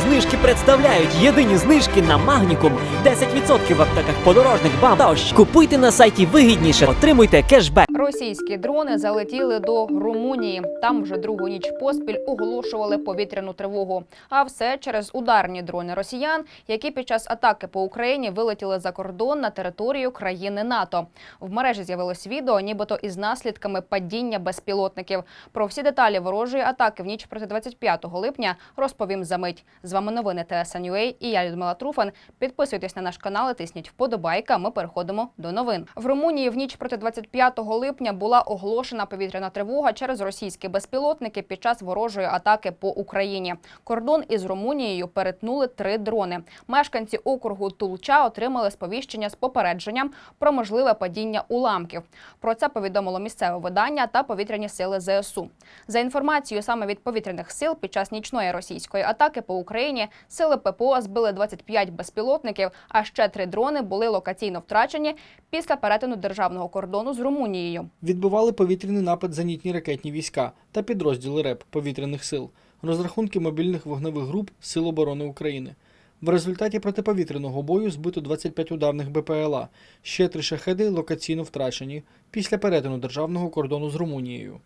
Знижки представляють єдині знижки на Магнікум. 10% в аптеках подорожних бам та ощ. Купуйте на сайті вигідніше, отримуйте кешбек. Російські дрони залетіли до Румунії. Там вже другу ніч поспіль оголошували повітряну тривогу. А все через ударні дрони росіян, які під час атаки по Україні вилетіли за кордон на територію країни НАТО. В мережі з'явилось відео, нібито із наслідками падіння безпілотників. Про всі деталі ворожої атаки в ніч проти 25 липня розповім за мить. З вами новини TSN.ua і я Людмила Труфан. Підписуйтесь на наш канал, і тисніть вподобайка. Ми переходимо до новин. В Румунії в ніч проти 25 липня була оголошена повітряна тривога через російські безпілотники під час ворожої атаки по Україні. Кордон із Румунією перетнули три дрони. Мешканці округу Тулча отримали сповіщення з попередженням про можливе падіння уламків. Про це повідомило місцеве видання та повітряні сили ЗСУ. За інформацією саме від повітряних сил, під час нічної російської атаки по Україні сили ППО збили 25 безпілотників, а ще три дрони були локаційно втрачені після перетину державного кордону з Румунією. Відбивали повітряний напад зенітні ракетні війська та підрозділи РЕП повітряних сил, розрахунки мобільних вогневих груп Сил оборони України. В результаті протиповітряного бою збито 25 ударних БПЛА, ще три шахеди локаційно втрачені після перетину державного кордону з Румунією.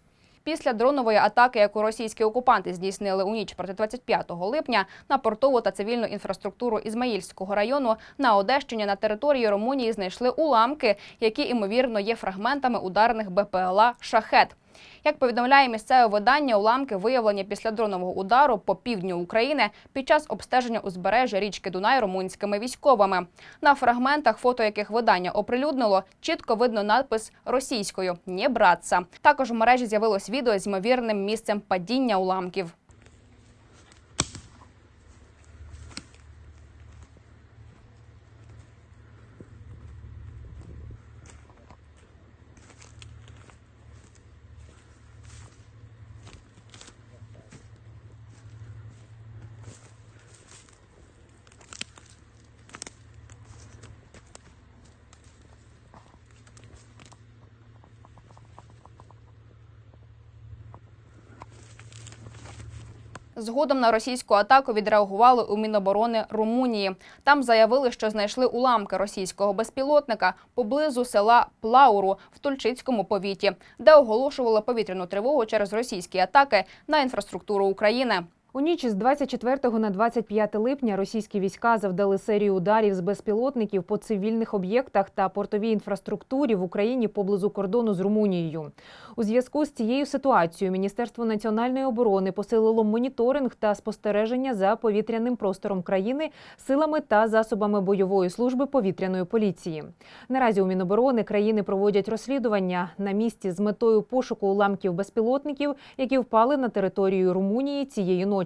Після дронової атаки, яку російські окупанти здійснили у ніч проти 25 липня на портову та цивільну інфраструктуру Ізмаїльського району на Одещині на території Румунії знайшли уламки, які ймовірно є фрагментами ударних БПЛА Шахет. Як повідомляє місцеве видання, уламки виявлені після дронового удару по півдню України під час обстеження узбережжя річки Дунай румунськими військовими. На фрагментах, фото яких видання оприлюднило, чітко видно надпис російською «Не братца». Також в мережі з'явилось відео з ймовірним місцем падіння уламків. Згодом на російську атаку відреагували у Міноборони Румунії. Там заявили, що знайшли уламки російського безпілотника поблизу села Плауру в Тульчицькому повіті, де оголошували повітряну тривогу через російські атаки на інфраструктуру України. У ніч з 24 на 25 липня російські війська завдали серію ударів з безпілотників по цивільних об'єктах та портовій інфраструктурі в Україні поблизу кордону з Румунією. У зв'язку з цією ситуацією Міністерство національної оборони посилило моніторинг та спостереження за повітряним простором країни силами та засобами бойової служби повітряної поліції. Наразі у Міноборони країни проводять розслідування на місці з метою пошуку уламків безпілотників, які впали на територію Румунії цієї ночі.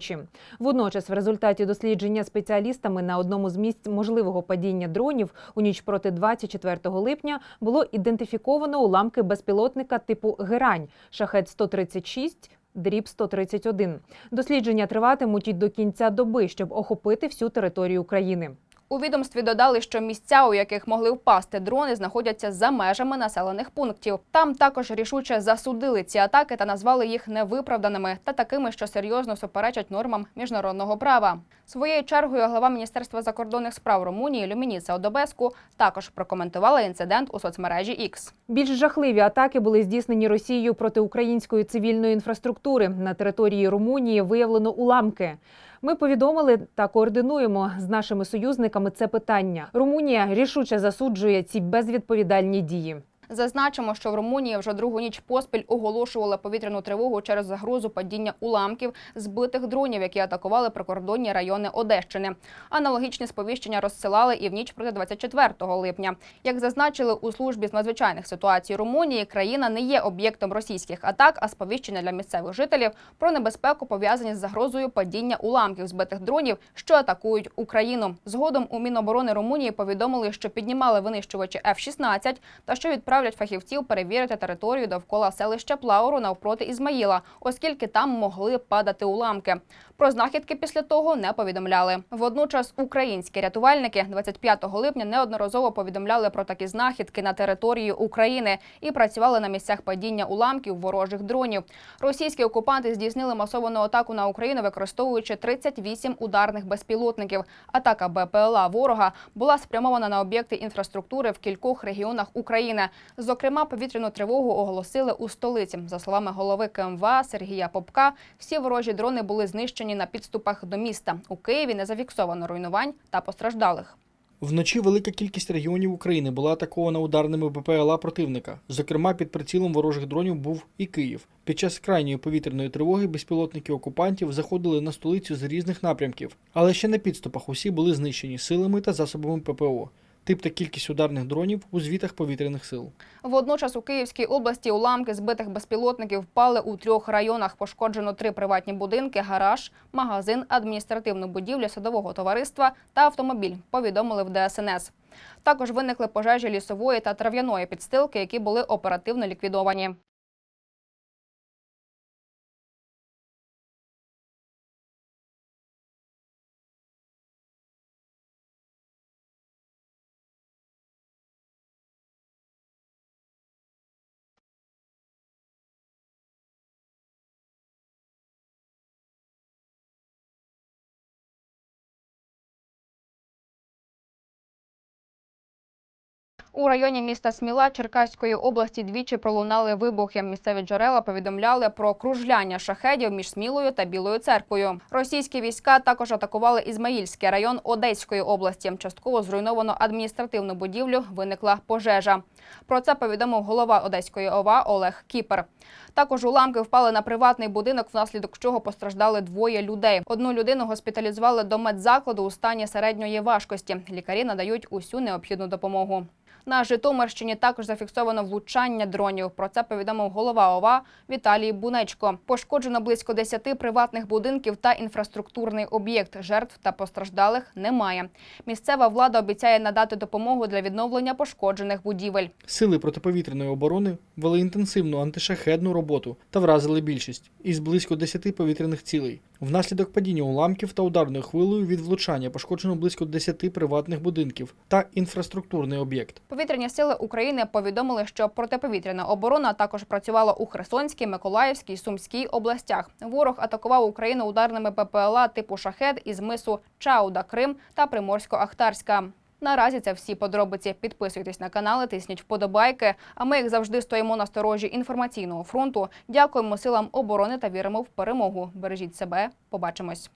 Водночас, в результаті дослідження спеціалістами на одному з місць можливого падіння дронів у ніч проти 24 липня було ідентифіковано уламки безпілотника типу Герань шахет 136 Дріб 131 Дослідження триватимуть і до кінця доби, щоб охопити всю територію України. У відомстві додали, що місця, у яких могли впасти дрони, знаходяться за межами населених пунктів. Там також рішуче засудили ці атаки та назвали їх невиправданими та такими, що серйозно суперечать нормам міжнародного права. Своєю чергою глава Міністерства закордонних справ Румунії Люмініца Одобеску також прокоментувала інцидент у соцмережі X. Більш жахливі атаки були здійснені Росією проти української цивільної інфраструктури. На території Румунії виявлено уламки. Ми повідомили та координуємо з нашими союзниками це питання. Румунія рішуче засуджує ці безвідповідальні дії. Зазначимо, що в Румунії вже другу ніч поспіль оголошували повітряну тривогу через загрозу падіння уламків збитих дронів, які атакували прикордонні райони Одещини. Аналогічні сповіщення розсилали і в ніч проти 24 липня. Як зазначили у службі з надзвичайних ситуацій Румунії, країна не є об'єктом російських атак, а сповіщення для місцевих жителів про небезпеку пов'язані з загрозою падіння уламків збитих дронів, що атакують Україну. Згодом у Міноборони Румунії повідомили, що піднімали винищувачі F-16 та що відправили відправлять фахівців перевірити територію довкола селища Плауру навпроти Ізмаїла, оскільки там могли падати уламки. Про знахідки після того не повідомляли. Водночас українські рятувальники 25 липня неодноразово повідомляли про такі знахідки на території України і працювали на місцях падіння уламків ворожих дронів. Російські окупанти здійснили масовану атаку на Україну, використовуючи 38 ударних безпілотників. Атака БПЛА ворога була спрямована на об'єкти інфраструктури в кількох регіонах України. Зокрема, повітряну тривогу оголосили у столиці. За словами голови КМВА Сергія Попка, всі ворожі дрони були знищені на підступах до міста. У Києві не зафіксовано руйнувань та постраждалих. Вночі велика кількість регіонів України була атакована ударними БПЛА противника. Зокрема, під прицілом ворожих дронів був і Київ. Під час крайньої повітряної тривоги безпілотники окупантів заходили на столицю з різних напрямків, але ще на підступах усі були знищені силами та засобами ППО. Тип та кількість ударних дронів у звітах повітряних сил. Водночас у Київській області уламки збитих безпілотників впали у трьох районах. Пошкоджено три приватні будинки, гараж, магазин, адміністративну будівлю садового товариства та автомобіль. Повідомили в ДСНС. Також виникли пожежі лісової та трав'яної підстилки, які були оперативно ліквідовані. У районі міста Сміла Черкаської області двічі пролунали вибухи. Місцеві джерела повідомляли про кружляння шахедів між Смілою та Білою церквою. Російські війська також атакували Ізмаїльський район Одеської області. Частково зруйновано адміністративну будівлю. Виникла пожежа. Про це повідомив голова Одеської ОВА Олег Кіпер. Також уламки впали на приватний будинок, внаслідок чого постраждали двоє людей. Одну людину госпіталізували до медзакладу у стані середньої важкості. Лікарі надають усю необхідну допомогу. На Житомирщині також зафіксовано влучання дронів. Про це повідомив голова ОВА Віталій Бунечко. Пошкоджено близько 10 приватних будинків та інфраструктурний об'єкт. Жертв та постраждалих немає. Місцева влада обіцяє надати допомогу для відновлення пошкоджених будівель. Сили протиповітряної оборони вели інтенсивну антишахедну роботу та вразили більшість із близько 10 повітряних цілей. Внаслідок падіння уламків та ударною хвилею від влучання пошкоджено близько 10 приватних будинків та інфраструктурний об'єкт. Повітряні сили України повідомили, що протиповітряна оборона також працювала у Херсонській, Миколаївській, Сумській областях. Ворог атакував Україну ударними ППЛА типу шахет із мису Чауда, Крим та Приморсько-Ахтарська. Наразі це всі подробиці. Підписуйтесь на канали, тисніть вподобайки. А ми, як завжди, стоїмо на сторожі інформаційного фронту. Дякуємо силам оборони та віримо в перемогу. Бережіть себе. Побачимось.